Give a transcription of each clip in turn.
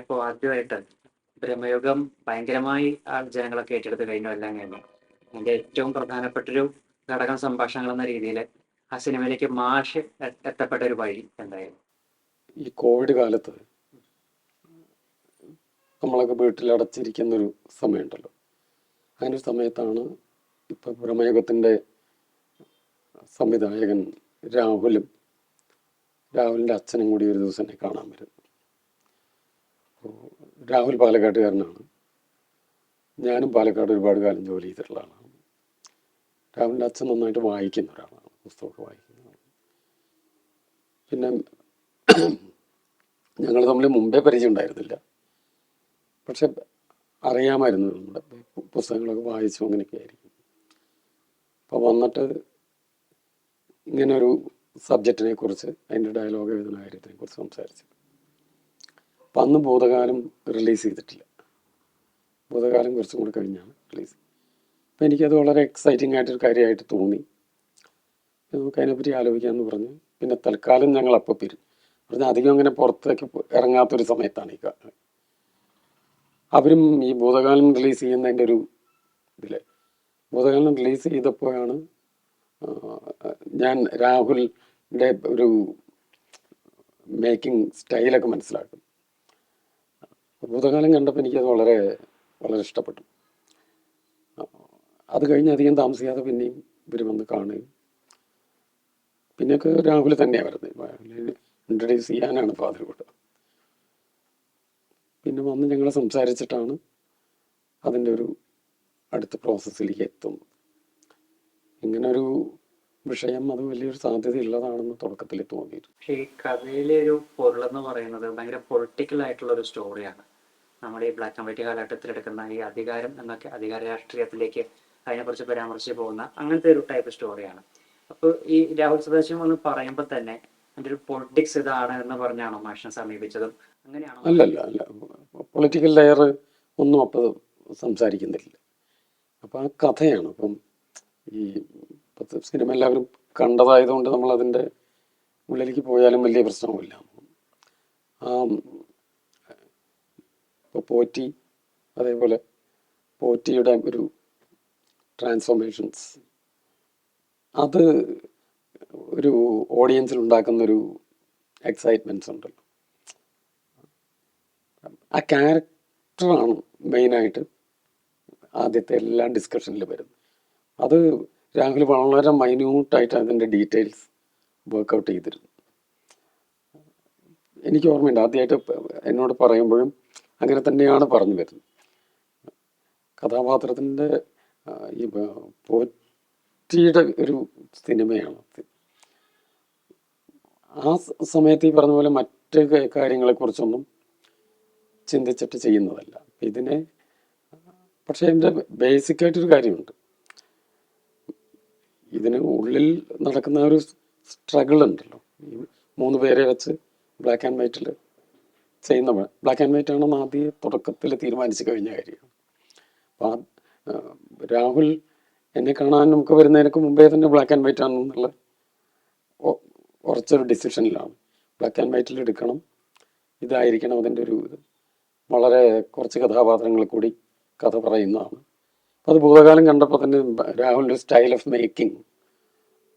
ഇപ്പോൾ ആദ്യമായിട്ട് ബ്രഹ്മയുഗം ഭയങ്കരമായി ആ ജനങ്ങളൊക്കെ ഏറ്റെടുത്ത് കഴിഞ്ഞു എല്ലാം കഴിഞ്ഞു. അതിന്റെ ഏറ്റവും പ്രധാനപ്പെട്ടൊരു ഘടകം സംഭാഷണങ്ങൾ എന്ന രീതിയിൽ ആ സിനിമയിലേക്ക് മാഷ് എത്തപ്പെട്ട ഒരു വഴി എന്തായാലും. ഈ കോവിഡ് കാലത്ത് നമ്മളൊക്കെ വീട്ടിൽ അടച്ചിരിക്കുന്നൊരു സമയമുണ്ടല്ലോ. അങ്ങനെ ഒരു സമയത്താണ് ഇപ്പം ബ്രഹ്മയുഗത്തിന്റെ സംവിധായകൻ രാഹുലും രാഹുലിന്റെ അച്ഛനും കൂടി ഒരു ദിവസം കാണാൻ അപ്പോൾ രാഹുൽ പാലക്കാട്ടുകാരനാണ്. ഞാനും പാലക്കാട് ഒരുപാട് കാലം ജോലി ചെയ്തിട്ടുള്ള ആളാണ്. രാഹുലിന്റെ അച്ഛൻ നന്നായിട്ട് വായിക്കുന്ന ഒരാളാണ് പുസ്തകമൊക്കെ വായിക്കുന്ന പിന്നെ ഞങ്ങൾ തമ്മിൽ മുമ്പേ പരിചയം ഉണ്ടായിരുന്നില്ല. പക്ഷെ അറിയാമായിരുന്നു നമ്മുടെ പുസ്തകങ്ങളൊക്കെ വായിച്ചു അങ്ങനെയൊക്കെ ആയിരിക്കും. അപ്പോൾ വന്നിട്ട് ഇങ്ങനെ ഒരു സബ്ജക്റ്റിനെ കുറിച്ച് അതിന്റെ ഡയലോഗ് എഴുതുന്ന കാര്യത്തിനെ കുറിച്ച് സംസാരിച്ചു. അപ്പം അന്ന് ഭൂതകാലം റിലീസ് ചെയ്തിട്ടില്ല. ഭൂതകാലം കുറച്ചും കൂടെ കഴിഞ്ഞാണ് റിലീസ്. അപ്പം എനിക്കത് വളരെ എക്സൈറ്റിംഗ് ആയിട്ടൊരു കാര്യമായിട്ട് തോന്നി. നമുക്ക് അതിനെപ്പറ്റി ആലോചിക്കാമെന്ന് പറഞ്ഞു. പിന്നെ തൽക്കാലം ഞങ്ങൾ അപ്പോൾ പിരിഞ്ഞു പറഞ്ഞാൽ അധികം അങ്ങനെ പുറത്തേക്ക് ഇറങ്ങാത്തൊരു സമയത്താണ് ഈ കാലം. അവരും ഈ ഭൂതകാലം റിലീസ് ചെയ്യുന്നതിന്റെ ഒരു ഇതിൽ ഭൂതകാലം റിലീസ് ചെയ്തപ്പോഴാണ് ഞാൻ രാഹുലിന്റെ ഒരു മേക്കിംഗ് സ്റ്റൈലൊക്കെ മനസ്സിലാക്കും ഭൂതകാലം കണ്ടപ്പോൾ എനിക്കത് വളരെ വളരെ ഇഷ്ടപ്പെട്ടു. അത് കഴിഞ്ഞ് അധികം താമസിക്കാതെ പിന്നെയും ഇവർ വന്ന് കാണുകയും. പിന്നെയൊക്കെ രാഹുൽ തന്നെയാണ് വരുന്നത്. ഇൻട്രൊഡ്യൂസ് ചെയ്യാനാണ് ഫാദർ കൂട്ട പിന്നെ വന്ന് ഞങ്ങൾ സംസാരിച്ചിട്ടാണ് അതിന്റെ ഒരു അടുത്ത പ്രോസസ്സിലേക്ക് എത്തുന്നത്. ഇങ്ങനെ ഒരു വിഷയം അത് വലിയൊരു സാധ്യതയുള്ളതാണെന്ന് തുടക്കത്തിൽ തോന്നിയിരുന്നു. പക്ഷേ ഈ കഥയിലെ ഒരു പൊരുളെന്ന് പറയുന്നത് ഭയങ്കര പൊളിറ്റിക്കൽ ആയിട്ടുള്ള ഒരു സ്റ്റോറിയാണ് നമ്മുടെ ഈ ബ്ലാക്ക് ആൻഡ് വൈറ്റ് കാലഘട്ടത്തിൽ എടുക്കുന്ന ഈ അധികാരം എന്നൊക്കെ അധികാര രാഷ്ട്രീയത്തിലേക്ക് അതിനെക്കുറിച്ച് പരാമർശിച്ച് പോകുന്ന അങ്ങനത്തെ ഒരു ടൈപ്പ് സ്റ്റോറിയാണ് അപ്പോൾ ഈ രാഹുൽ സദാശിവം എന്ന് പറയുമ്പോൾ തന്നെ അതിന്റെ ഒരു പൊളിറ്റിക്സ് ഇതാണ് എന്ന് പറഞ്ഞാണോ മാഷിനെ സമീപിച്ചതും? അങ്ങനെയാണോ? അല്ലല്ല അല്ല. പൊളിറ്റിക്കൽ ലെയർ ഒന്നും അപ്പോൾ സംസാരിക്കുന്നില്ല. അപ്പോൾ ആ കഥയാണ്. അപ്പം ഈ ഇപ്പോഴത്തെ സിനിമ എല്ലാവരും കണ്ടതായതുകൊണ്ട് നമ്മൾ അതിന്റെ ഉള്ളിലേക്ക് പോയാലും വലിയ പ്രശ്നമില്ല ഇപ്പോൾ പോറ്റി അതേപോലെ പോറ്റിയുടെ ഒരു ട്രാൻസ്ഫോർമേഷൻസ്. അത് ഒരു ഓഡിയൻസിൽ ഉണ്ടാക്കുന്നൊരു എക്സൈറ്റ്മെന്റ്സ് ഉണ്ടല്ലോ. ആ ക്യാരക്ടറാണ് മെയിനായിട്ട് ആദ്യത്തെ എല്ലാ ഡിസ്കഷനിൽ വരുന്നത്. അത് രാഹുൽ വളരെ മൈന്യൂട്ടായിട്ട് അതിന്റെ ഡീറ്റെയിൽസ് വർക്കൗട്ട് ചെയ്തിരുന്നു എനിക്ക് ഓർമ്മയുണ്ട് ആദ്യമായിട്ട് എന്നോട് പറയുമ്പോഴും അങ്ങനെ തന്നെയാണ് പറഞ്ഞു വരുന്നത്. കഥാപാത്രത്തിന്റെ ഈ പോറ്റിയുടെ ഒരു സിനിമയാണ്. ആ സമയത്ത് ഈ പറഞ്ഞ പോലെ മറ്റ് കാര്യങ്ങളെക്കുറിച്ചൊന്നും ചിന്തിച്ചിട്ട് ചെയ്യുന്നതല്ല. ഇതിനെ പക്ഷേ എന്റെ ബേസിക്കായിട്ടൊരു കാര്യമുണ്ട്. ഇതിന് ഉള്ളിൽ നടക്കുന്ന ഒരു സ്ട്രഗിൾ ഉണ്ടല്ലോ. ഈ മൂന്ന് പേരെ വെച്ച് ബ്ലാക്ക് ആൻഡ് വൈറ്റിൽ ചെയ്യുന്ന ബ്ലാക്ക് ആൻഡ് വൈറ്റ് ആണെന്ന് ആദ്യ തുടക്കത്തിൽ തീരുമാനിച്ചു കഴിഞ്ഞ കാര്യമാണ് ആ, രാഹുൽ എന്നെ കാണാൻ നമുക്ക് വരുന്നതിനൊക്കെ മുമ്പേ തന്നെ ബ്ലാക്ക് ആൻഡ് വൈറ്റ് ആണെന്നുള്ള കുറച്ചൊരു ഡിസിഷനിലാണ് ബ്ലാക്ക് ആൻഡ് വൈറ്റിൽ എടുക്കണം. ഇതായിരിക്കണം അതിന്റെ ഒരു ഇത്. വളരെ കുറച്ച് കഥാപാത്രങ്ങൾ കൂടി കഥ പറയുന്നതാണ്. അത് ഭൂതകാലം കണ്ടപ്പോൾ തന്നെ രാഹുലിന്റെ സ്റ്റൈൽ ഓഫ് മേക്കിംഗ്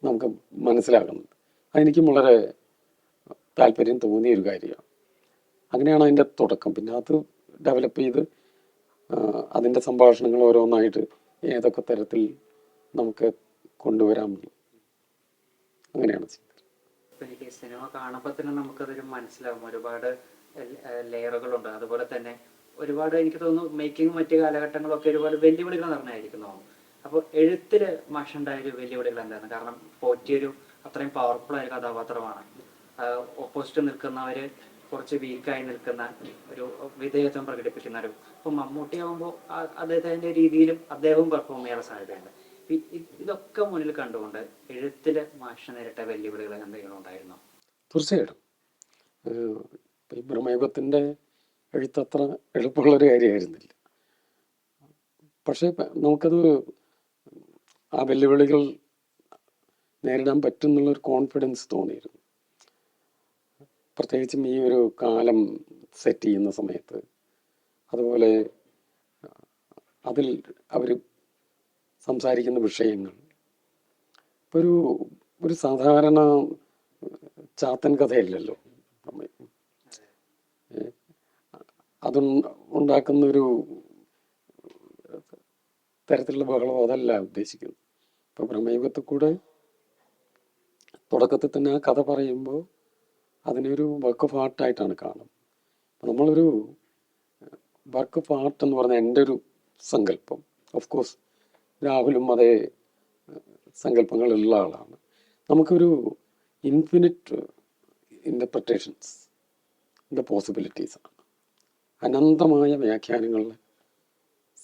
നമുക്ക് മനസ്സിലാകുന്നുണ്ട് അതെനിക്കും വളരെ താല്പര്യം തോന്നിയ ഒരു കാര്യമാണ്. അങ്ങനെയാണ് അതിന്റെ തുടക്കം. പിന്നെ അത് ഡെവലപ്പ് ചെയ്ത് അതിന്റെ സംഭാഷണങ്ങൾ ഓരോന്നായിട്ട് ഏതൊക്കെ തരത്തിൽ നമുക്ക് കൊണ്ടുവരാം. അങ്ങനെയാണ് സിനിമ കാണുമ്പോൾ തന്നെ നമുക്കതൊരു മനസ്സിലാവും. ഒരുപാട് ലെയറുകളുണ്ട്. അതുപോലെ തന്നെ ഒരുപാട് എനിക്ക് തോന്നുന്നു മേക്കിംഗ് മറ്റു കാലഘട്ടങ്ങളൊക്കെ ഒരുപാട് വെല്ലുവിളികൾ നിറഞ്ഞായിരിക്കുന്നു അപ്പോൾ എഴുത്തിൽ മാഷുണ്ടായ ഒരു വെല്ലുവിളികൾ എന്തായിരുന്നു? കാരണം പോറ്റിയൊരു അത്രയും പവർഫുൾ ആയ കഥാപാത്രമാണ്. ഓപ്പോസിറ്റ് നിൽക്കുന്നവര് കുറച്ച് വീക്കായി നിൽക്കുന്ന ഒരു വിധേയത്വം പ്രകടിപ്പിക്കുന്ന ഒരു അപ്പൊ മമ്മൂട്ടി ആകുമ്പോൾ അദ്ദേഹത്തിന്റെ രീതിയിലും അദ്ദേഹവും പെർഫോം ചെയ്യാൻ സാധ്യതയുണ്ട്. ഇതൊക്കെ മുന്നിൽ കണ്ടുകൊണ്ട് എഴുത്തിൽ മാഷ നേരിട്ട വെല്ലുവിളികൾ എന്തെങ്കിലും ഉണ്ടായിരുന്നോ? തീർച്ചയായിട്ടും. ഈ എഴുത്തത്ര എളുപ്പമുള്ളൊരു കാര്യമായിരുന്നില്ല. പക്ഷേ നമുക്കത് ആ വെല്ലുവിളികൾ നേരിടാൻ പറ്റും എന്നുള്ളൊരു കോൺഫിഡൻസ് തോന്നിയിരുന്നു. പ്രത്യേകിച്ചും ഈ ഒരു കാലം സെറ്റ് ചെയ്യുന്ന സമയത്ത്. അതുപോലെ അതിൽ അവർ സംസാരിക്കുന്ന വിഷയങ്ങൾ. ഒരു ഒരു സാധാരണ ചാത്തൻ കഥയല്ലല്ലോ നമ്മൾ അത് ഉണ്ടാക്കുന്ന ഒരു തരത്തിലുള്ള ബഹളം അതല്ല ഉദ്ദേശിക്കുന്നത്. ഇപ്പൊ ബ്രഹ്മയുഗത്തിൽ കൂടെ തുടക്കത്തിൽ തന്നെ ആ കഥ പറയുമ്പോൾ അതിനൊരു വർക്ക് ഓഫ് ആർട്ടായിട്ടാണ് കാണുന്നത്. നമ്മളൊരു വർക്ക് ഓഫ് ആർട്ട് എന്ന് പറഞ്ഞ എന്റെ ഒരു സങ്കല്പം ഓഫ് കോഴ്സ് രാഹുലും അതേ സങ്കല്പങ്ങളുള്ള ആളാണ്. നമുക്കൊരു ഇൻഫിനിറ്റ് ഇന്റർപ്രറ്റേഷൻസ് ഇന്റെ പോസിബിലിറ്റീസ് ആണ്. അനന്തമായ വ്യാഖ്യാനങ്ങളുടെ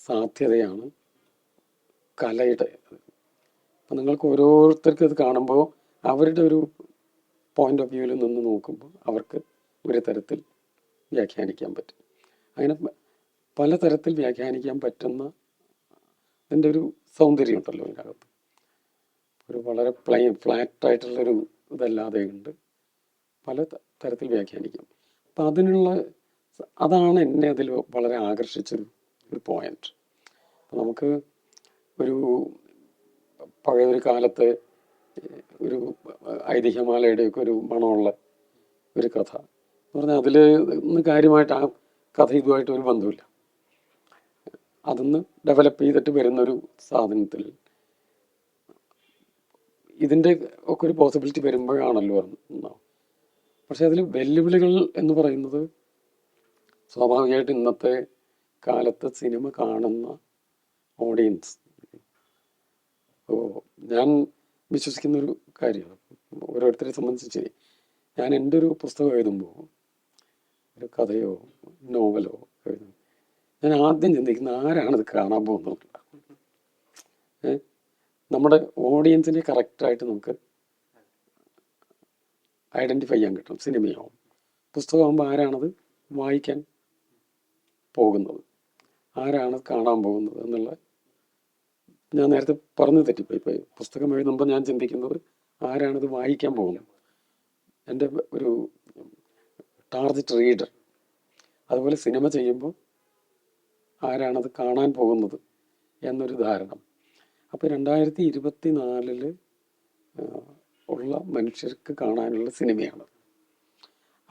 സാധ്യതയാണ് കലയുടെ. അപ്പം നിങ്ങൾക്ക് ഓരോരുത്തർക്കും ഇത് കാണുമ്പോൾ അവരുടെ ഒരു പോയിന്റ് ഓഫ് വ്യൂവിൽ നിന്ന് നോക്കുമ്പോൾ അവർക്ക് ഒരു തരത്തിൽ വ്യാഖ്യാനിക്കാൻ പറ്റും. അങ്ങനെ പല പലതരത്തിൽ വ്യാഖ്യാനിക്കാൻ പറ്റുന്ന അതിന്റെ ഒരു സൗന്ദര്യം ഉണ്ടല്ലോ ഇതിനകത്ത് ഒരു വളരെ പ്ലെയിൻ ഫ്ലാറ്റായിട്ടുള്ളൊരു ഇതല്ലാതെ ഉണ്ട് പല തരത്തിൽ വ്യാഖ്യാനിക്കാം. അപ്പം അതിനുള്ള അതാണ് എന്നെ അതിൽ വളരെ ആകർഷിച്ചൊരു ഒരു പോയിന്റ് നമുക്ക് ഒരു പഴയൊരു കാലത്തെ ഒരു ഐതിഹ്യമാലയുടെയൊക്കെ ഒരു മണമുള്ള ഒരു കഥ. എന്ന് പറഞ്ഞാൽ അതിൽ ഒന്ന് കാര്യമായിട്ട് ആ കഥ ഇതുമായിട്ട് ഒരു ബന്ധമില്ല അതൊന്ന് ഡെവലപ്പ് ചെയ്തിട്ട് വരുന്നൊരു സാധനത്തിൽ ഇതിന്റെ ഒക്കെ ഒരു പോസിബിലിറ്റി വരുമ്പോഴാണല്ലോ ഉണ്ടാവുക. പക്ഷെ അതിൽ വെല്ലുവിളികൾ എന്ന് പറയുന്നത് സ്വാഭാവികമായിട്ട് ഇന്നത്തെ കാലത്ത് സിനിമ കാണുന്ന ഓഡിയൻസ് ഓ ഞാൻ വിശ്വസിക്കുന്ന ഒരു കാര്യമാണ് ഓരോരുത്തരെ സംബന്ധിച്ച് ശരി ഞാൻ എന്റെ ഒരു പുസ്തകം എഴുതുമ്പോൾ ഒരു കഥയോ നോവലോ എഴുതും ഞാൻ ആദ്യം ചിന്തിക്കുന്ന ആരാണിത് കാണാൻ പോകുന്നത്? നമ്മുടെ ഓഡിയൻസിനെ കറക്റ്റായിട്ട് നമുക്ക് ഐഡന്റിഫൈ ചെയ്യാൻ കിട്ടും സിനിമയാവും. പുസ്തകമാകുമ്പോൾ ആരാണത്? വായിക്കാൻ പോകുന്നത്? ആരാണ് കാണാൻ പോകുന്നത് എന്നുള്ള ഞാൻ നേരത്തെ പറഞ്ഞു തെറ്റിപ്പോയി. ഇപ്പോൾ പുസ്തകം എഴുതുമ്പോൾ ഞാൻ ചിന്തിക്കുന്നത് ആരാണിത് വായിക്കാൻ പോകുന്നത്? എന്റെ ഒരു ടാർജറ്റ് റീഡർ. അതുപോലെ സിനിമ ചെയ്യുമ്പോൾ ആരാണത് കാണാൻ പോകുന്നത് എന്നൊരു ധാരണ. അപ്പോൾ രണ്ടായിരത്തി ഇരുപത്തി നാലിൽ ഉള്ള മനുഷ്യർക്ക് കാണാനുള്ള സിനിമയാണ്.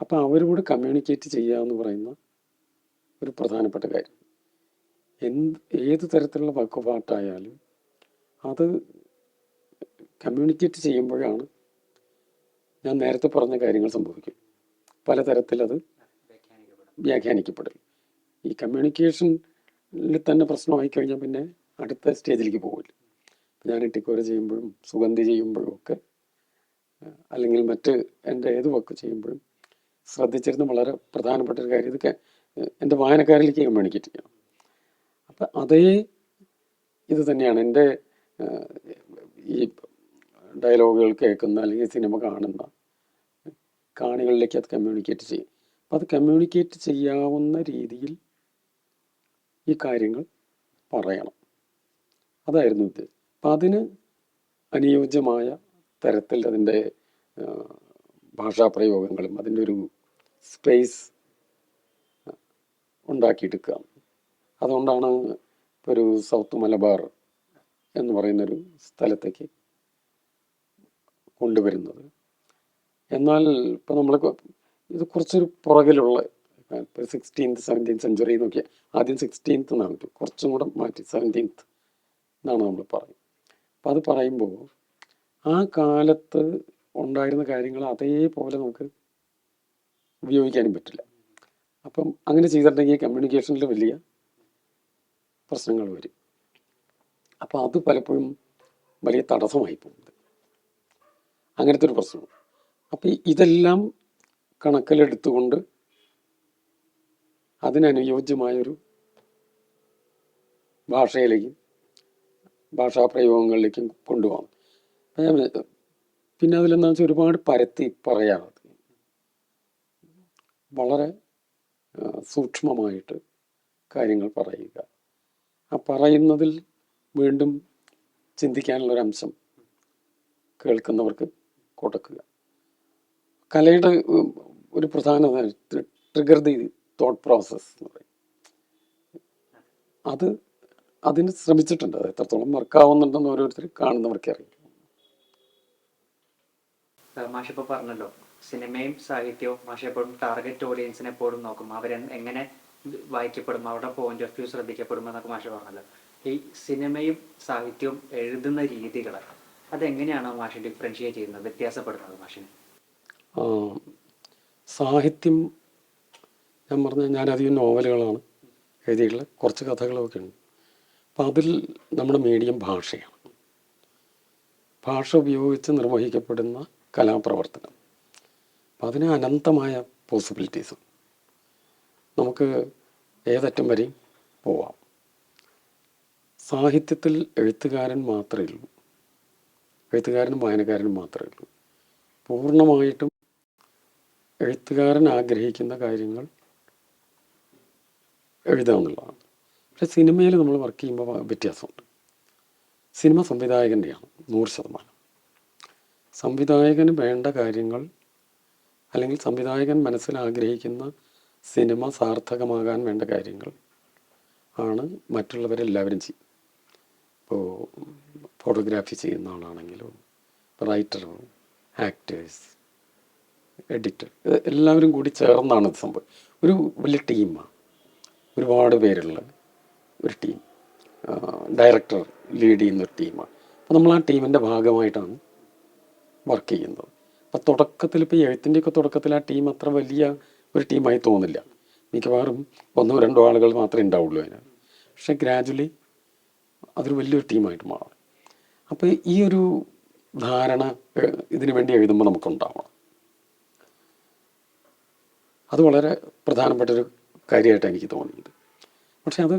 അപ്പോൾ അവരോട് കമ്മ്യൂണിക്കേറ്റ് ചെയ്യുക എന്ന് പറയുന്ന ഒരു പ്രധാനപ്പെട്ട കാര്യം. എന്ത് ഏത് തരത്തിലുള്ള വക്കുപാട്ടായാലും അത് കമ്മ്യൂണിക്കേറ്റ് ചെയ്യുമ്പോഴാണ് ഞാൻ നേരത്തെ പറഞ്ഞ കാര്യങ്ങൾ സംഭവിക്കും. പലതരത്തിലത് വ്യാഖ്യാനിക്കപ്പെടും. ഈ കമ്മ്യൂണിക്കേഷനിൽ തന്നെ പ്രശ്നമായി കഴിഞ്ഞാൽ പിന്നെ അടുത്ത സ്റ്റേജിലേക്ക് പോകില്ല ഞാൻ ഇട്ടിക്കോര ചെയ്യുമ്പോഴും സുഗന്ധി ചെയ്യുമ്പോഴും ഒക്കെ അല്ലെങ്കിൽ മറ്റ് എന്റെ ഏത് വർക്ക് ചെയ്യുമ്പോഴും ശ്രദ്ധിച്ചിരുന്ന വളരെ പ്രധാനപ്പെട്ട ഒരു കാര്യം ഇതൊക്കെ എന്റെ വായനക്കാരിലേക്ക് കമ്മ്യൂണിക്കേറ്റ് ചെയ്യണം അപ്പം അതേ ഇത് തന്നെയാണ് എന്റെ ഈ ഡയലോഗുകൾ കേൾക്കുന്ന അല്ലെങ്കിൽ സിനിമ കാണുന്ന കാണികളിലേക്ക് അത് കമ്മ്യൂണിക്കേറ്റ് ചെയ്യും. അപ്പം അത് കമ്മ്യൂണിക്കേറ്റ് ചെയ്യാവുന്ന രീതിയിൽ ഈ കാര്യങ്ങൾ പറയണം. അതായിരുന്നു ഇത്. അപ്പം അതിന് അനുയോജ്യമായ തരത്തിൽ അതിന്റെ ഭാഷാപ്രയോഗങ്ങളും അതിന്റെ ഒരു സ്പേസ് ഉണ്ടാക്കിയെടുക്കുക. അതുകൊണ്ടാണ് ഇപ്പോൾ ഒരു സൗത്ത് മലബാർ എന്ന് പറയുന്നൊരു സ്ഥലത്തേക്ക് കൊണ്ടുവരുന്നത്. എന്നാൽ ഇപ്പം നമ്മൾ ഇത് കുറച്ചൊരു പുറകിലുള്ള സിക്സ്റ്റീൻത്ത് സെവന്റീൻത്ത് സെഞ്ചുറി എന്നൊക്കെ ആദ്യം സിക്സ്റ്റീൻത്ത് എന്നാണ് കുറച്ചും കൂടെ മാറ്റി സെവന്റീൻത്ത് എന്നാണ് നമ്മൾ പറയുന്നത്. അപ്പം അത് പറയുമ്പോൾ ആ കാലത്ത് ഉണ്ടായിരുന്ന കാര്യങ്ങൾ അതേപോലെ നമുക്ക് ഉപയോഗിക്കാനും പറ്റില്ല. അപ്പം അങ്ങനെ ചെയ്തിട്ടുണ്ടെങ്കിൽ കമ്മ്യൂണിക്കേഷനിൽ വലിയ പ്രശ്നങ്ങൾ വരും. അപ്പോൾ അത് പലപ്പോഴും വലിയ തടസ്സമായി പോകുന്നത്. അങ്ങനത്തെ ഒരു പ്രശ്നം അപ്പം ഇതെല്ലാം കണക്കിലെടുത്തുകൊണ്ട് അതിനനുയോജ്യമായൊരു ഭാഷയിലേക്കും ഭാഷാപ്രയോഗങ്ങളിലേക്കും പ്രയോഗങ്ങളിലേക്കും കൊണ്ടുപോകാം. പിന്നെ അതിലെന്താണെന്ന് വെച്ചാൽ ഒരുപാട് പരത്തി പറയാറുണ്ട് വളരെ സൂക്ഷ്മമായിട്ട് കാര്യങ്ങൾ പറയുക. ആ പറയുന്നതിൽ വീണ്ടും ചിന്തിക്കാനുള്ളൊരംശം കേൾക്കുന്നവർക്ക് കൊടുക്കുക. കലയുടെ ഒരു പ്രധാന ട്രിഗർ ദി തോട്ട് പ്രോസസ് എന്ന് പറയും. അത് അതിന് ശ്രമിച്ചിട്ടുണ്ട്. അത് എത്രത്തോളം വർക്കാവുന്നുണ്ടെന്ന് ഓരോരുത്തർ കാണുന്നവർക്ക് അറിയാം മാഷ് പറഞ്ഞല്ലോ. സിനിമയും സാഹിത്യവും പക്ഷെ എപ്പോഴും ടാർഗറ്റ് ഓഡിയൻസിനെ എപ്പോഴും നോക്കും. അവർ എങ്ങനെ വായിക്കപ്പെടും അവരുടെ പോയിന്റ് ഓഫ് വ്യൂ ശ്രദ്ധിക്കപ്പെടും എന്നൊക്കെ മാഷ പറഞ്ഞത് ഈ സിനിമയും സാഹിത്യവും എഴുതുന്ന രീതികൾ അതെങ്ങനെയാണ് മാഷ ഡിഫറൻഷിയേറ്റ് ചെയ്യുന്നത് വ്യത്യാസപ്പെടുന്നത് മാഷിന്? സാഹിത്യം ഞാൻ പറഞ്ഞ ഞാനധികം നോവലുകളാണ് എഴുതിയിട്ടുള്ളത് കുറച്ച് കഥകളൊക്കെ ഉണ്ട്. അപ്പം അതിൽ നമ്മുടെ മീഡിയം ഭാഷയാണ്. ഭാഷ ഉപയോഗിച്ച് നിർവഹിക്കപ്പെടുന്ന കലാപ്രവർത്തനം. അപ്പം അതിന് അനന്തമായ പോസിബിലിറ്റീസ് നമുക്ക് ഏതറ്റം വരെയും പോവാം. സാഹിത്യത്തിൽ എഴുത്തുകാരൻ മാത്രമേ ഉള്ളൂ. എഴുത്തുകാരനും വായനക്കാരനും മാത്രമേ ഉള്ളൂ. പൂർണമായിട്ടും എഴുത്തുകാരൻ ആഗ്രഹിക്കുന്ന കാര്യങ്ങൾ എഴുതാമെന്നുള്ളതാണ് പക്ഷെ സിനിമയിൽ നമ്മൾ വർക്ക് ചെയ്യുമ്പോൾ വ്യത്യാസമുണ്ട്. സിനിമ സംവിധായകന്റെയാണ് നൂറ് ശതമാനം. സംവിധായകന് വേണ്ട കാര്യങ്ങൾ അല്ലെങ്കിൽ സംവിധായകൻ മനസ്സിൽ ആഗ്രഹിക്കുന്ന സിനിമ സാർത്ഥകമാകാൻ വേണ്ട കാര്യങ്ങൾ ആണ് മറ്റുള്ളവരെല്ലാവരും ചെയ്യും ഇപ്പോൾ ഫോട്ടോഗ്രാഫി ചെയ്യുന്ന ആളാണെങ്കിലും റൈറ്റർ ആക്ടേഴ്സ് എഡിറ്റർ എല്ലാവരും കൂടി ചേർന്നാണ് ഇത് സംഭവം. ഒരു വലിയ ടീമാണ് ഒരുപാട് പേരുള്ള ഒരു ടീം. ഡയറക്ടർ ലീഡ് ചെയ്യുന്ന ഒരു ടീമാണ് അപ്പോൾ നമ്മൾ ആ ടീമിന്റെ ഭാഗമായിട്ടാണ് വർക്ക് ചെയ്യുന്നത്. അപ്പോൾ തുടക്കത്തിൽ ഇപ്പോൾ എഴുത്തിന്റെയൊക്കെ തുടക്കത്തിൽ ആ ടീം അത്ര വലിയ ഒരു ടീമായി തോന്നില്ല. മിക്കവാറും ഒന്നോ രണ്ടോ ആളുകൾ മാത്രമേ ഉണ്ടാവുള്ളൂ അതിന്. പക്ഷെ ഗ്രാജുവലി അതൊരു വലിയൊരു ടീമായിട്ട് മാറും. അപ്പോൾ ഈ ഒരു ധാരണ ഇതിനു വേണ്ടി എഴുതുമ്പോൾ നമുക്കുണ്ടാവണം. അത് വളരെ പ്രധാനപ്പെട്ടൊരു കാര്യമായിട്ട് എനിക്ക് തോന്നിയത്. പക്ഷെ അത്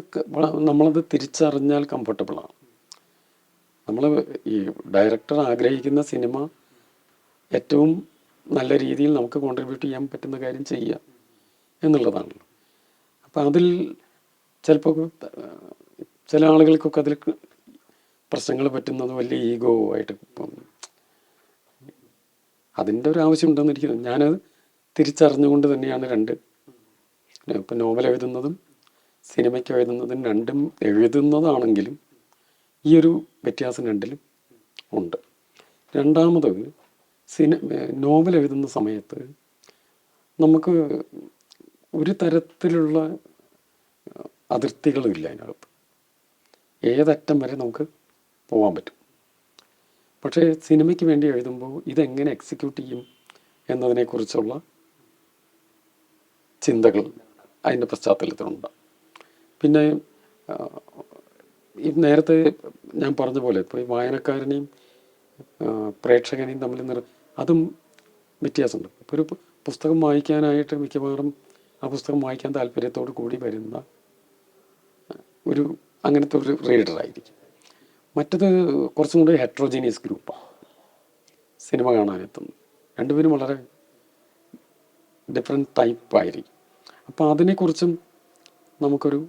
നമ്മളത് തിരിച്ചറിഞ്ഞാൽ കംഫർട്ടബിളാണ് നമ്മൾ ഈ ഡയറക്ടർ ആഗ്രഹിക്കുന്ന സിനിമ ഏറ്റവും നല്ല രീതിയിൽ നമുക്ക് കോൺട്രിബ്യൂട്ട് ചെയ്യാൻ പറ്റുന്ന കാര്യം ചെയ്യുക എന്നുള്ളതാണല്ലോ അപ്പം അതിൽ ചിലപ്പോൾ ചില ആളുകൾക്കൊക്കെ അതിൽ പ്രശ്നങ്ങൾ പറ്റുന്നത് വലിയ ഈഗോ ആയിട്ട് ഇപ്പം അതിന്റെ ഒരു ആവശ്യം ഉണ്ടെന്ന് എനിക്ക്. ഞാനത് തിരിച്ചറിഞ്ഞുകൊണ്ട് തന്നെയാണ് രണ്ട്. ഇപ്പം നോവൽ എഴുതുന്നതും സിനിമയ്ക്ക് എഴുതുന്നതും രണ്ടും എഴുതുന്നതാണെങ്കിലും ഈ ഒരു വ്യത്യാസം രണ്ടിലും ഉണ്ട്. രണ്ടാമത് സിനി നോവൽ എഴുതുന്ന സമയത്ത് നമുക്ക് ഒരു തരത്തിലുള്ള അതിർത്തികളും ഇല്ല അതിനകത്ത്. ഏതറ്റം വരെ നമുക്ക് പോകാൻ പറ്റും. പക്ഷേ സിനിമയ്ക്ക് വേണ്ടി എഴുതുമ്പോൾ ഇതെങ്ങനെ എക്സിക്യൂട്ട് ചെയ്യും എന്നതിനെക്കുറിച്ചുള്ള ചിന്തകൾ അതിന്റെ പശ്ചാത്തലത്തിലുണ്ട്. പിന്നെ ഈ നേരത്തെ ഞാൻ പറഞ്ഞ പോലെ ഇപ്പോൾ ഈ വായനക്കാരനെയും പ്രേക്ഷകനെയും തമ്മിൽ നിർ അതും വ്യത്യാസമുണ്ട്. ഇപ്പോൾ ഒരു പുസ്തകം വായിക്കാനായിട്ട് മിക്കവാറും ആ പുസ്തകം വായിക്കാൻ താല്പര്യത്തോടു കൂടി വരുന്ന ഒരു അങ്ങനത്തെ ഒരു റീഡറായിരിക്കും. മറ്റത് കുറച്ചും കൂടി ഹെട്രോജീനിയസ് ഗ്രൂപ്പാണ് സിനിമ കാണാനെത്തുന്നത് രണ്ടുപേരും വളരെ ഡിഫറെന്റ് ടൈപ്പ് ആയിരിക്കും. അപ്പോൾ അതിനെക്കുറിച്ചും നമുക്കൊരു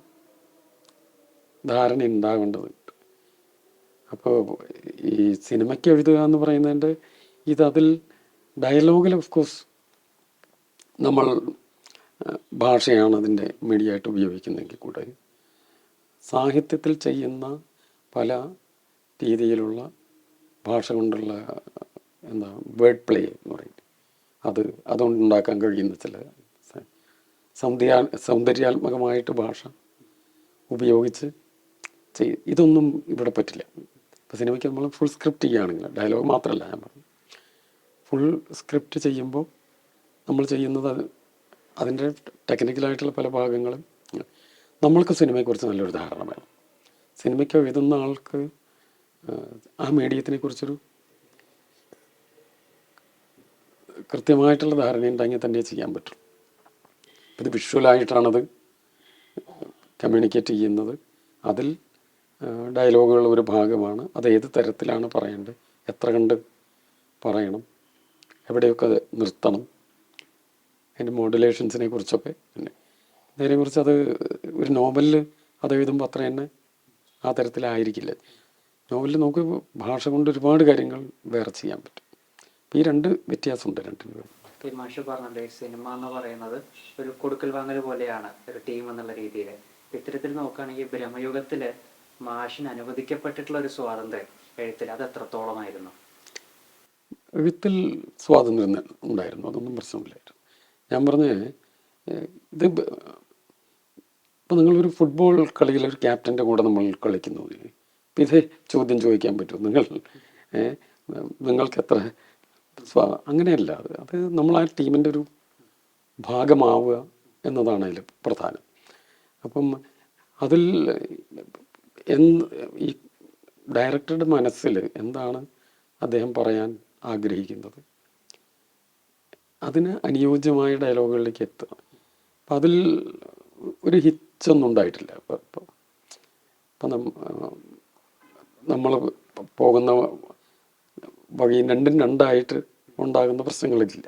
ധാരണ ഉണ്ടാകേണ്ടതുണ്ട്. അപ്പോൾ ഈ സിനിമയ്ക്ക് എഴുതുക എന്ന് പറയുന്നതിന്റെ ഇത് അതിൽ ഡയലോഗിൽ ഓഫ് കോഴ്സ് നമ്മൾ ഭാഷയാണ് അതിന്റെ മീഡിയ ആയിട്ട് കൂടെ സാഹിത്യത്തിൽ ചെയ്യുന്ന പല രീതിയിലുള്ള ഭാഷ കൊണ്ടുള്ള എന്താ വേർഡ് പ്ലേ എന്ന് പറയും. അത് അതുകൊണ്ടുണ്ടാക്കാൻ കഴിയുന്ന ചില സൗന്ദര്യ സൗന്ദര്യാത്മകമായിട്ട് ഭാഷ ഉപയോഗിച്ച് ചെയ് ഇതൊന്നും ഇവിടെ പറ്റില്ല. ഇപ്പോൾ സിനിമയ്ക്ക് നമ്മൾ ഫുൾ സ്ക്രിപ്റ്റ് ചെയ്യുകയാണെങ്കിൽ ഡയലോഗ് മാത്രമല്ല ഞാൻ പറഞ്ഞു ഫുൾ സ്ക്രിപ്റ്റ് ചെയ്യുമ്പോൾ നമ്മൾ ചെയ്യുന്നത് അത് അതിന്റെ ടെക്നിക്കലായിട്ടുള്ള പല ഭാഗങ്ങളും. നമ്മൾക്ക് സിനിമയെക്കുറിച്ച് നല്ലൊരു ധാരണ വേണം സിനിമയ്ക്ക് എഴുതുന്ന ആൾക്ക് ആ, മീഡിയത്തിനെ കുറിച്ചൊരു കൃത്യമായിട്ടുള്ള ധാരണ ഉണ്ടെങ്കിൽ തന്നെ ചെയ്യാൻ പറ്റും. ഇത് വിഷ്വലായിട്ടാണത് കമ്മ്യൂണിക്കേറ്റ് ചെയ്യുന്നത്. അതിൽ ഡയലോഗുകൾ ഒരു ഭാഗമാണ്. അത് ഏത് തരത്തിലാണ് പറയേണ്ടത്? എത്ര കണ്ട് പറയണം? എവിടെയൊക്കെ നിർത്തണം. അതിന്റെ മോഡുലേഷൻസിനെ കുറിച്ചൊക്കെ പിന്നെ ഇതിനെക്കുറിച്ച് അത് ഒരു നോവലിൽ അത് എഴുതുമ്പോൾ അത്ര തന്നെ ആ തരത്തിലായിരിക്കില്ല. നോവലിൽ നമുക്ക് ഭാഷ കൊണ്ട് ഒരുപാട് കാര്യങ്ങൾ വേറെ ചെയ്യാൻ പറ്റും. ഈ രണ്ട് വ്യത്യാസമുണ്ട് രണ്ടിനും ഈ ഈ സിനിമ എന്ന് പറയുന്നത് ഒരു കൊടുക്കൽ വാങ്ങൽ പോലെയാണ് ഒരു ടീം എന്നുള്ള രീതിയിൽ ഇത്തരത്തിൽ നോക്കുകയാണെങ്കിൽ ബ്രഹ്മയുഗത്തിൽ മാഷിന് അനുവദിക്കപ്പെട്ടിട്ടുള്ള ഒരു സ്വാതന്ത്ര്യം എഴുത്തിൽ അത് എത്രത്തോളമായിരുന്നു? എഴുത്തിൽ സ്വാതന്ത്ര്യം ഉണ്ടായിരുന്നു. അതൊന്നും പ്രശ്നമില്ലായിരുന്നു. ഞാൻ പറഞ്ഞ ഇത് ഇപ്പം നിങ്ങളൊരു ഫുട്ബോൾ കളിയിൽ ഒരു ക്യാപ്റ്റന്റെ കൂടെ നമ്മൾ കളിക്കുന്നു. ഇതേ ചോദ്യം ചോദിക്കാൻ പറ്റും നിങ്ങൾ നിങ്ങൾക്ക് എത്ര സ്വാ അങ്ങനെയല്ല. അത് അത് നമ്മൾ ആ ടീമിന്റെ ഒരു ഭാഗമാവുക എന്നതാണ് അതിൽ പ്രധാനം. അപ്പം അതിൽ എന്ത് ഈ ഡയറക്ടറുടെ മനസ്സിൽ എന്താണ് അദ്ദേഹം പറയാൻ ആഗ്രഹിക്കുന്നത്. അതിന് അനുയോജ്യമായ ഡയലോഗുകളിലേക്ക് എത്തുക. അപ്പം അതിൽ ഒരു ഹിച്ചൊന്നും ഉണ്ടായിട്ടില്ല. ഇപ്പം ഇപ്പം ഇപ്പം നമ്മൾ പോകുന്ന വഴി രണ്ടും രണ്ടായിട്ട് ഉണ്ടാകുന്ന പ്രശ്നങ്ങളില്ല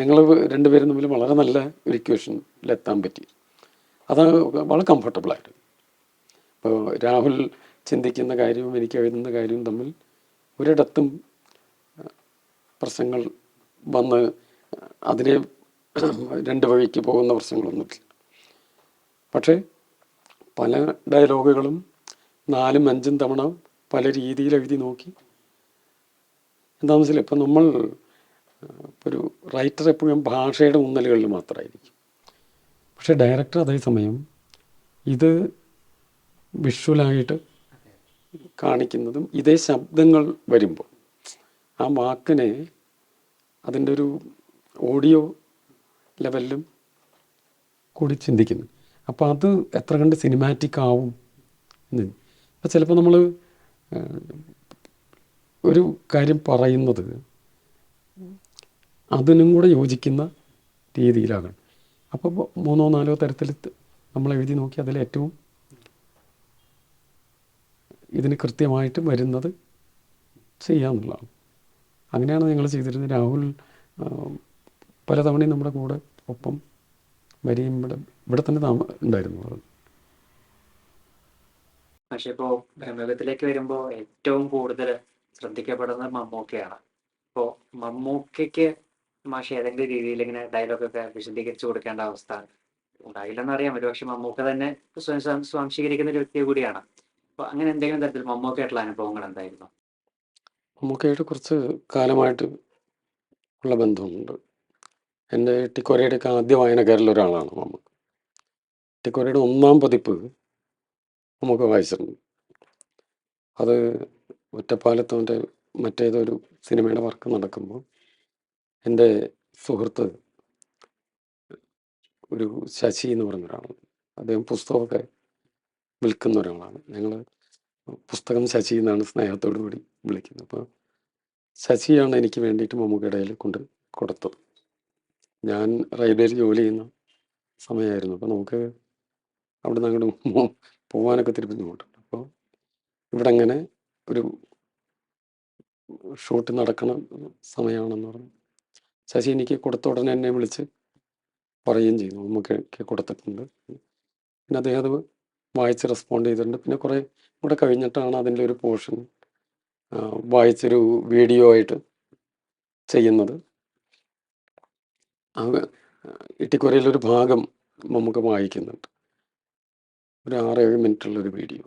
ഞങ്ങൾ രണ്ടുപേരും തമ്മിൽ വളരെ നല്ല ഒരു ഇക്വേഷനിലെത്താൻ പറ്റി. അത് വളരെ കംഫർട്ടബിളായിട്ട് ഇപ്പോൾ രാഹുൽ ചിന്തിക്കുന്ന കാര്യവും എനിക്ക് എഴുതുന്ന കാര്യവും തമ്മിൽ ഒരിടത്തും പ്രശ്നങ്ങൾ വന്ന് അതിനെ രണ്ട് വഴിക്ക് പോകുന്ന പ്രശ്നങ്ങളൊന്നുമില്ല. പക്ഷേ പല ഡയലോഗുകളും നാലും അഞ്ചും തവണ പല രീതിയിൽ എഴുതി നോക്കി. എന്താണെന്ന് വെച്ചാൽ ഇപ്പം നമ്മൾ ഒരു റൈറ്റർ എപ്പോഴും ഭാഷയുടെ ഊന്നലുകളിൽ മാത്രമായിരിക്കും. പക്ഷേ ഡയറക്ടർ അതേസമയം ഇത് വിഷ്വലായിട്ട് കാണിക്കുന്നതും ഇതേ ശബ്ദങ്ങൾ വരുമ്പോൾ ആ വാക്കിനെ അതിന്റെ ഒരു ഓഡിയോ ലെവലിലും കൂടി ചിന്തിക്കുന്നു. അപ്പോൾ അത് എത്ര കണ്ട് സിനിമാറ്റിക് ആവും അപ്പോൾ ചിലപ്പോൾ നമ്മൾ ഒരു കാര്യം പറയുന്നത് അതിനും കൂടെ യോജിക്കുന്ന രീതിയിലാകണം അപ്പോൾ മൂന്നോ നാലോ തരത്തിൽ നമ്മൾ എഴുതി നോക്കി അതിൽ ഏറ്റവും ഇതിന് കൃത്യമായിട്ട് വരുന്നത് ചെയ്യാന്നുള്ളതാണ്. അങ്ങനെയാണ് ഞങ്ങൾ ചെയ്തിരുന്നത്. രാഹുൽ പല പലതവണയും നമ്മുടെ കൂടെ ഒപ്പം വരികയും ഇവിടെ ഇവിടെ തന്നെ താമ ഉണ്ടായിരുന്നു. പക്ഷെ ഇപ്പോ ബ്രഹ്മയുഗത്തിലേക്ക് വരുമ്പോ ഏറ്റവും കൂടുതൽ ശ്രദ്ധിക്കപ്പെടുന്നത് മമ്മൂക്കയാണ്. ഇപ്പോ മമ്മൂക്കയ്ക്ക് മാഷ് ഏതെങ്കിലും രീതിയിൽ ഇങ്ങനെ ഡയലോഗൊക്കെ വിശദീകരിച്ചു കൊടുക്കേണ്ട അവസ്ഥ ഉണ്ടായില്ലെന്ന് അറിയാൻ പറ്റും. പക്ഷെ മമ്മൂക്ക തന്നെ സ്വാംശീകരിക്കുന്ന ഒരു വ്യക്തി കൂടിയാണ്. അപ്പൊ അങ്ങനെ എന്തെങ്കിലും തരത്തിൽ മമ്മൂക്കയായിട്ടുള്ള അനുഭവങ്ങൾ എന്തായിരുന്നു? മമ്മൂക്കയായിട്ട് കുറച്ച് കാലമായിട്ട് ഉള്ള ബന്ധമുണ്ട്. എന്റെ ടിക്കോരയുടെയൊക്കെ ആദ്യ വായനക്കാരിലൊരാളാണ് മമ്മൂക്ക ടിക്കോരയുടെ ഒന്നാം പതിപ്പ് നമുക്ക് വായിച്ചിട്ടുണ്ട്. അത് ഒറ്റപ്പാലത്തോന്റെ മറ്റേതൊരു സിനിമയുടെ വർക്ക് നടക്കുമ്പോൾ എന്റെ സുഹൃത്ത് ഒരു ശശി എന്ന് പറഞ്ഞ ഒരാളാണ് അദ്ദേഹം പുസ്തകമൊക്കെ വിൽക്കുന്ന ഒരാളാണ്. ഞങ്ങൾ പുസ്തകം ശശി എന്നാണ് സ്നേഹത്തോടു കൂടി വിളിക്കുന്നത്. അപ്പോൾ ശശിയാണ് എനിക്ക് വേണ്ടിയിട്ട് മമ്മൂക്കടയിൽ കൊണ്ട് കൊടുത്തത്. ഞാൻ റെയിൽവേയിൽ ജോലി ചെയ്യുന്ന സമയമായിരുന്നു അപ്പോൾ നമുക്ക് അവിടെ നിന്ന് അങ്ങോട്ട് പോകാനൊക്കെ തിരി ബുദ്ധിമുട്ടുണ്ട്. അപ്പോൾ ഇവിടെ അങ്ങനെ ഒരു ഷൂട്ട് നടക്കണ സമയമാണെന്ന് പറഞ്ഞു. ശശി എനിക്ക് കൊടുത്ത ഉടനെ എന്നെ വിളിച്ച് പറയുകയും ചെയ്തു. മമ്മൂക്കൊക്കെ കൊടുത്തിട്ടുണ്ട്. പിന്നെ അദ്ദേഹം അത് വായിച്ച് റെസ്പോണ്ട് ചെയ്തിട്ടുണ്ട്. പിന്നെ കുറേ കൂടെ കഴിഞ്ഞിട്ടാണ് അതിന്റെ ഒരു പോർഷൻ വായിച്ചൊരു വീഡിയോ ആയിട്ട് ചെയ്യുന്നത്. ഇട്ടിക്കുറയിലൊരു ഭാഗം നമുക്ക് വായിക്കുന്നുണ്ട്. ഒരു ആറേഴ് മിനിറ്റുള്ളൊരു വീഡിയോ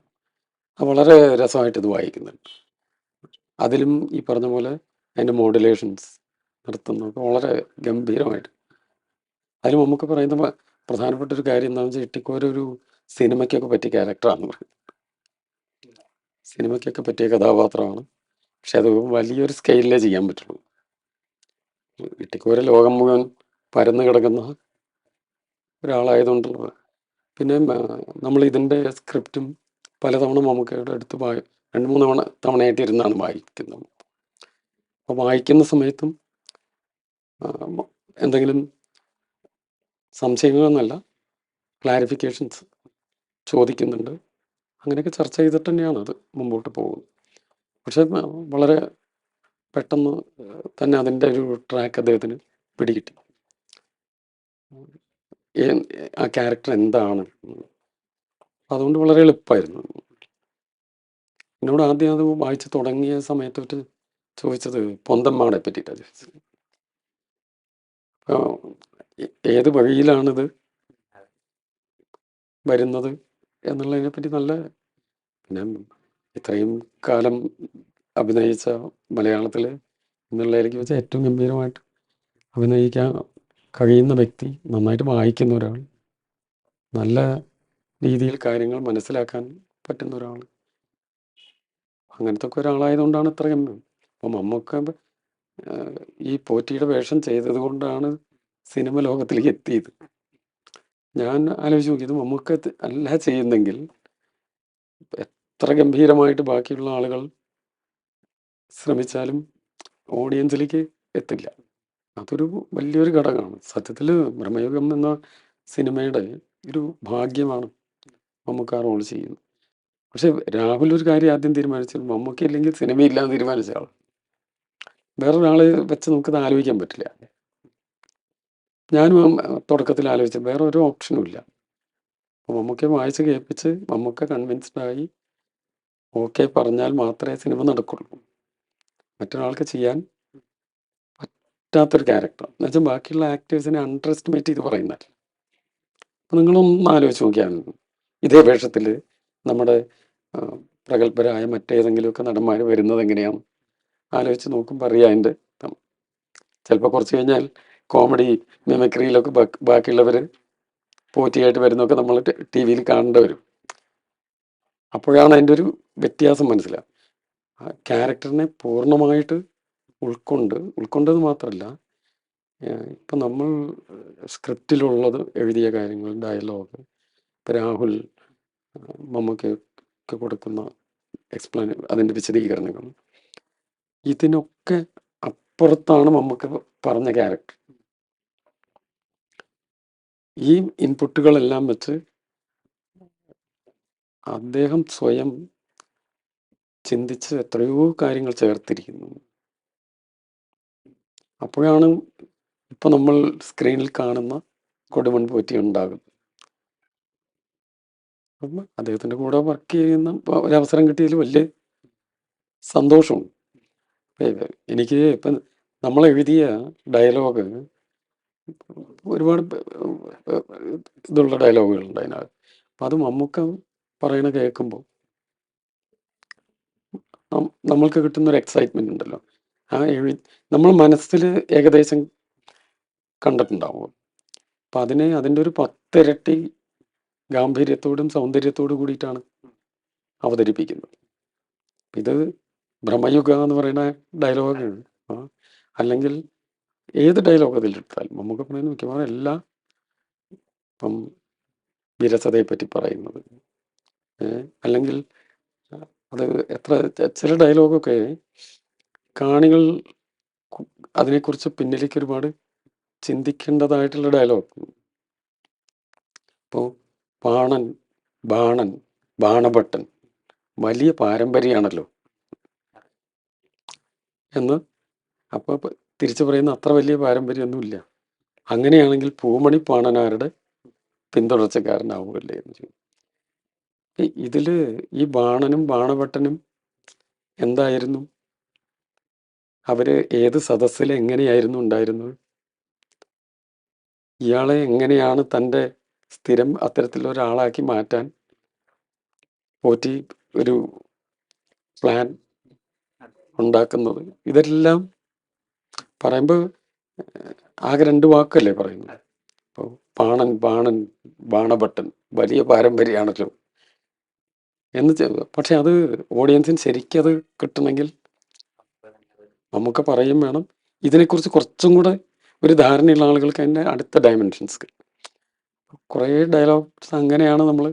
അത് വളരെ രസമായിട്ട് ഇത് വായിക്കുന്നുണ്ട്. അതിലും ഈ പറഞ്ഞ പോലെ അതിന്റെ മോഡുലേഷൻസ് നിർത്തുന്നതൊക്കെ വളരെ ഗംഭീരമായിട്ട്. അതിൽ നമുക്ക് പറയുന്ന പ്രധാനപ്പെട്ട ഒരു കാര്യം എന്താണെന്ന് വെച്ചാൽ ഇട്ടിക്കോര ഒരു സിനിമയ്ക്കൊക്കെ പറ്റിയ ക്യാരക്ടറാണ് സിനിമയ്ക്കൊക്കെ പറ്റിയ കഥാപാത്രമാണ്. പക്ഷെ അത് വലിയൊരു സ്കെയിലിലേ ചെയ്യാൻ പറ്റുള്ളൂ. ഇട്ടിക്കോര ലോകം മുഴുവൻ പരന്നു കിടക്കുന്ന ഒരാളായതുകൊണ്ട് പിന്നെ നമ്മൾ ഇതിന്റെ സ്ക്രിപ്റ്റും പലതവണ മമ്മൂക്കയുടെ അടുത്ത് വായി രണ്ട് മൂന്ന് തവണ തവണയായിട്ട് ഇരുന്നാണ് വായിക്കുന്നത്. അപ്പോൾ വായിക്കുന്ന സമയത്തും എന്തെങ്കിലും സംശയങ്ങളൊന്നുമല്ല. ക്ലാരിഫിക്കേഷൻസ് ചോദിക്കുന്നുണ്ട്. അങ്ങനെയൊക്കെ ചർച്ച ചെയ്തിട്ട് തന്നെയാണ് അത് മുമ്പോട്ട് പോകുന്നത്. പക്ഷെ വളരെ പെട്ടെന്ന് തന്നെ അതിന്റെ ഒരു ട്രാക്ക് അദ്ദേഹത്തിന് പിടികിട്ടി. ആ ക്യാരക്ടർ എന്താണ്? അതുകൊണ്ട് വളരെ എളുപ്പമായിരുന്നു. എന്നോട് ആദ്യം അത് വായിച്ച് തുടങ്ങിയ സമയത്ത് തൊട്ട് ചോദിച്ചത് പൊന്തന്മാടെ പറ്റിയിട്ടാണ് ചോദിച്ചത്. ഏത് വഴിയിലാണിത് വരുന്നത്? എന്നുള്ളതിനെ പറ്റി നല്ല പിന്നെ ഇത്രയും കാലം അഭിനയിച്ച മലയാളത്തിൽ എന്നുള്ളതിലേക്ക് വെച്ചാൽ ഏറ്റവും ഗംഭീരമായിട്ട് അഭിനയിക്കാൻ കഴിയുന്ന വ്യക്തി നന്നായിട്ട് വായിക്കുന്ന ഒരാൾ നല്ല രീതിയിൽ കാര്യങ്ങൾ മനസ്സിലാക്കാൻ പറ്റുന്ന ഒരാൾ. അങ്ങനത്തെ ഒക്കെ ഒരാളായതുകൊണ്ടാണ് ഇത്ര ഗംഭീരം അപ്പം മമ്മൂക്ക ഈ പോറ്റിയുടെ വേഷം ചെയ്തത് കൊണ്ടാണ് സിനിമ ലോകത്തിലേക്ക് എത്തിയത്. ഞാൻ ആലോചിച്ച് നോക്കി ഇത് മമ്മൂക്ക അല്ല ചെയ്യുന്നെങ്കിൽ എത്ര ഗംഭീരമായിട്ട് ബാക്കിയുള്ള ആളുകൾ ശ്രമിച്ചാലും ഓഡിയൻസിലേക്ക് എത്തില്ല. അതൊരു വലിയൊരു ഘടകമാണ്. സത്യത്തിൽ ബ്രഹ്മയുഗം എന്ന സിനിമയുടെ ഒരു ഭാഗ്യമാണ് മമ്മൂക്ക റോൾ ചെയ്യുന്നത്. പക്ഷെ രാഹുൽ ഒരു കാര്യം ആദ്യം തീരുമാനിച്ചു മമ്മൂക്ക ഇല്ലെങ്കിൽ സിനിമയില്ലാന്ന് തീരുമാനിച്ച ആൾ വേറൊരാളെ വെച്ച് നമുക്കത് ആലോചിക്കാൻ പറ്റില്ല. ഞാനും തുടക്കത്തിൽ ആലോചിച്ചു വേറെ ഒരു ഓപ്ഷനും ഇല്ല. അപ്പോൾ മമ്മൂക്കെ വായിച്ച് കേൾപ്പിച്ച് മമ്മൂക്ക കൺവിൻസ്ഡായി ഓക്കെ പറഞ്ഞാൽ മാത്രമേ സിനിമ നടക്കുള്ളൂ. മറ്റൊരാൾക്ക് ചെയ്യാൻ പറ്റാത്തൊരു ക്യാരക്ടർ എന്നുവെച്ചാൽ ബാക്കിയുള്ള ആക്ടേഴ്സിനെ അണ്ടർ എസ്റ്റിമേറ്റ് ചെയ്ത് പറയുന്നതല്ല അപ്പം നിങ്ങളൊന്ന് ആലോചിച്ച് നോക്കിയാൽ ഇതേ വേഷത്തിൽ നമ്മുടെ പ്രഗത്ഭരായ മറ്റേതെങ്കിലുമൊക്കെ നടന്മാർ വരുന്നത് എങ്ങനെയാണ് ആലോചിച്ച് നോക്കുമ്പോൾ അറിയാം അതിന്റെ ചിലപ്പോൾ കുറച്ച് കഴിഞ്ഞാൽ കോമഡി മിമിക്രിയിലൊക്കെ ബാക്കി- ബാക്കിയുള്ളവർ പോറ്റിയായിട്ട് വരുന്നൊക്കെ നമ്മൾ ടി വിയിൽ കാണേണ്ടി വരും. അപ്പോഴാണ് അതിന്റെ ഒരു വ്യത്യാസം മനസ്സിലാവുക ആ ക്യാരക്ടറിനെ പൂർണമായിട്ട് ഉൾക്കൊണ്ട് ഉൾക്കൊണ്ടത് മാത്രമല്ല ഇപ്പം നമ്മൾ സ്ക്രിപ്റ്റിലുള്ളത് എഴുതിയ കാര്യങ്ങൾ ഡയലോഗ് ഇപ്പം രാഹുൽ മമ്മക്ക് മമ്മൂക്കയ്ക്ക് കൊടുക്കുന്ന എക്സ്പ്ലെയിൻ അതിന്റെ വിശദീകരണങ്ങൾ ഇതിനൊക്കെ അപ്പുറത്താണ് മമ്മക്ക് പറഞ്ഞ ക്യാരക്ടർ. ഈ ഇൻപുട്ടുകളെല്ലാം വെച്ച് അദ്ദേഹം സ്വയം ചിന്തിച്ച് എത്രയോ കാര്യങ്ങൾ ചേർത്തിരിക്കുന്നു. അപ്പോഴാണ് ഇപ്പൊ നമ്മൾ സ്ക്രീനിൽ കാണുന്ന കൊടുമൺ പോറ്റി ഉണ്ടാകുന്നത് അപ്പം അദ്ദേഹത്തിന്റെ കൂടെ വർക്ക് ചെയ്യുന്ന ഒരു ഒരവസരം കിട്ടിയതിൽ വലിയ സന്തോഷമുണ്ട്. എനിക്ക് ഇപ്പം നമ്മൾ എഴുതിയ ഡയലോഗ് ഒരുപാട് ഇതുള്ള ഡയലോഗുകളുണ്ട് അതിനകത്ത്. അപ്പം അത് മമ്മൂക്ക പറയണ കേൾക്കുമ്പോൾ നമ്മൾക്ക് കിട്ടുന്ന ഒരു എക്സൈറ്റ്മെന്റ് ഉണ്ടല്ലോ. ആ എഴുതി നമ്മൾ മനസ്സിൽ ഏകദേശം കണ്ടിട്ടുണ്ടാവും. അപ്പം അതിനെ അതിന്റെ ഒരു പത്തിരട്ടി ഗാംഭീര്യത്തോടും സൗന്ദര്യത്തോടും കൂടിയിട്ടാണ് അവതരിപ്പിക്കുന്നത്. ഇത് ഭ്രമയുഗ എന്ന് പറയുന്ന ഡയലോഗാണ്. അല്ലെങ്കിൽ ഏത് ഡയലോഗ് അതിലെടുത്താലും മമ്മൂക്ക പറയുന്ന മിക്കവാറും എല്ലാ ഇപ്പം വിരസതയെ പറ്റി പറയുന്നത് അല്ലെങ്കിൽ അത് എത്ര ചില ഡയലോഗൊക്കെ കാണികൾ അതിനെക്കുറിച്ച് പിന്നിലേക്ക് ഒരുപാട് ചിന്തിക്കേണ്ടതായിട്ടുള്ള ഡയലോഗ് ഇപ്പോൾ പാണൻ ബാണൻ ബാണഭട്ടൻ വലിയ പാരമ്പര്യമാണല്ലോ എന്ന്. അപ്പോൾ തിരിച്ചു പറയുന്ന അത്ര വലിയ പാരമ്പര്യമൊന്നുമില്ല. അങ്ങനെയാണെങ്കിൽ പൂമണി പാണനാരുടെ പിന്തുടർച്ചക്കാരനാവുമല്ലേ എന്ന് ചോദിക്കും. ഇതിൽ ഇതിൽ ഈ ബാണനും ബാണഭട്ടനും എന്തായിരുന്നു? അവർ ഏത് സദസ്സിൽ എങ്ങനെയായിരുന്നു ഉണ്ടായിരുന്നത്? ഇയാളെ എങ്ങനെയാണ് തന്റെ സ്ഥിരം അത്തരത്തിലുള്ള ഒരാളാക്കി മാറ്റാൻ പോറ്റി ഒരു പ്ലാൻ ഉണ്ടാക്കുന്നത്? ഇതെല്ലാം പറയുമ്പോൾ ആകെ രണ്ട് വാക്കല്ലേ പറയുന്നത്. അപ്പോൾ പാണൻ ബാണൻ ബാണഭട്ടൻ വലിയ പാരമ്പര്യമാണല്ലോ എന്ന് പക്ഷെ അത് ഓഡിയൻസിന് ശരിക്കും അത് കിട്ടണമെങ്കിൽ നമുക്ക് പറയും വേണം. ഇതിനെക്കുറിച്ച് കുറച്ചും കൂടെ ഒരു ധാരണയുള്ള ആളുകൾക്ക് അതിന്റെ അടുത്ത ഡയമെൻഷൻസ് കുറേ ഡയലോഗ്സ് അങ്ങനെയാണ് നമ്മൾ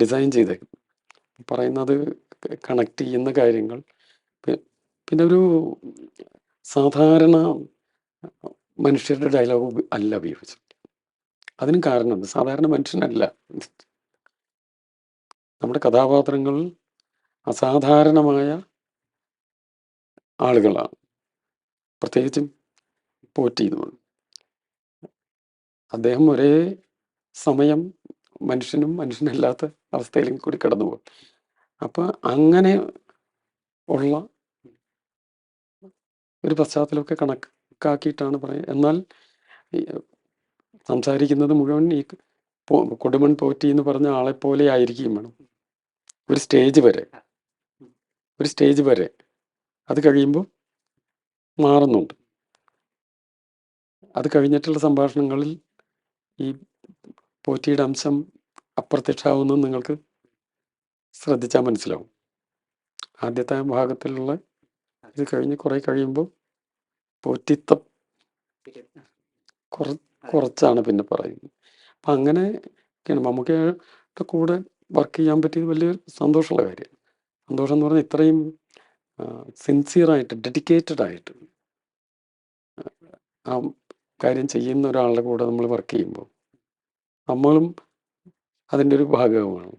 ഡിസൈൻ ചെയ്തേക്കുന്നത്. പറയുന്നത് കണക്ട് ചെയ്യുന്ന കാര്യങ്ങൾ. പിന്നെ ഒരു സാധാരണ മനുഷ്യരുടെ ഡയലോഗ് അല്ല ഉപയോഗിച്ചത് അതിനും കാരണം സാധാരണ മനുഷ്യനല്ല. നമ്മുടെ കഥാപാത്രങ്ങൾ അസാധാരണമായ ആളുകളാണ്. പ്രത്യേകിച്ചും പോറ്റി എന്ന് അദ്ദേഹം ഒരേ സമയം മനുഷ്യനും മനുഷ്യനല്ലാത്ത അവസ്ഥയിലും കൂടി കടന്നു പോകും അപ്പം അങ്ങനെ ഉള്ള ഒരു പശ്ചാത്തലമൊക്കെ കണക്കാക്കിയിട്ടാണ് പറയുന്നത് എന്നാൽ സംസാരിക്കുന്നത് മുഴുവൻ ഈ കൊടുമൺ പോറ്റി എന്ന് പറഞ്ഞ ആളെ പോലെ ആയിരിക്കും വേണം. ഒരു സ്റ്റേജ് വരെ. ഒരു സ്റ്റേജ് വരെ. അത് കഴിയുമ്പോൾ മാറുന്നുണ്ട്. അത് കഴിഞ്ഞിട്ടുള്ള സംഭാഷണങ്ങളിൽ ഈ പോറ്റിയുടെ അംശം അപ്രത്യക്ഷമാവുന്നത് നിങ്ങൾക്ക് ശ്രദ്ധിച്ചാൽ മനസ്സിലാവും. ആദ്യത്തെ ഭാഗത്തിലുള്ള ഇത് കഴിഞ്ഞ് കുറേ കഴിയുമ്പോൾ പോറ്റിത്തം കുറ കുറച്ചാണ് പിന്നെ പറയുന്നത്. അപ്പം അങ്ങനെ ഒക്കെയാണ് മമ്മൂക്കയുടെ കൂടെ വർക്ക് ചെയ്യാൻ പറ്റിയത് വലിയൊരു സന്തോഷമുള്ള കാര്യമാണ്. സന്തോഷം എന്ന് പറഞ്ഞാൽ ഇത്രയും സിൻസിയറായിട്ട് ഡെഡിക്കേറ്റഡ് ആയിട്ട് ആ കാര്യം ചെയ്യുന്ന ഒരാളുടെ കൂടെ നമ്മൾ വർക്ക് ചെയ്യുമ്പോൾ നമ്മളും അതിന്റെ ഒരു ഭാഗമാണ്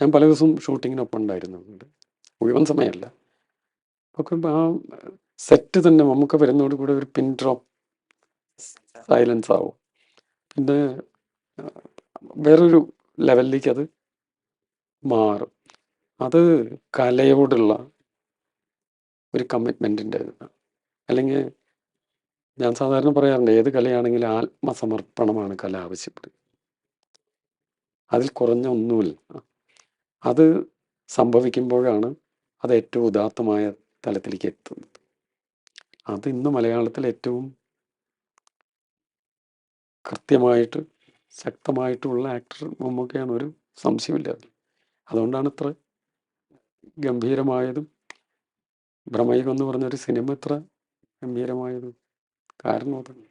ഞാൻ പല ദിവസവും ഷൂട്ടിങ്ങിനൊപ്പം ഉണ്ടായിരുന്നുണ്ട് മുഴുവൻ സമയമല്ല. ഒക്കെ ആ സെറ്റ് തന്നെ നമുക്ക് വരുന്നതോട് കൂടെ ഒരു പിൻ ഡ്രോപ്പ് സൈലൻസ് ആവും. പിന്നെ വേറൊരു ലെവലിലേക്ക് അത് മാറും. അത് കലയോടുള്ള ഒരു കമ്മിറ്റ്മെന്റിന്റെ അല്ലെങ്കിൽ ഞാൻ സാധാരണ പറയാറുണ്ട് ഏത് കലയാണെങ്കിലും ആത്മസമർപ്പണമാണ് കല ആവശ്യപ്പെടുക. അതിൽ കുറഞ്ഞ ഒന്നുമില്ല. അത് സംഭവിക്കുമ്പോഴാണ് അത് ഏറ്റവും ഉദാത്തമായ തലത്തിലേക്ക് എത്തുന്നത് അത് ഇന്ന് മലയാളത്തിൽ ഏറ്റവും കൃത്യമായിട്ട് ശക്തമായിട്ടുള്ള ആക്ടർ മമ്മൂക്കയാണ് ഒരു സംശയമില്ല. അതുകൊണ്ടാണ് ഇത്ര ഗംഭീരമായതും ഭ്രമയുഗം എന്ന് പറഞ്ഞൊരു സിനിമ ഇത്ര ഗംഭീരമായതും കാരണം അതാണ്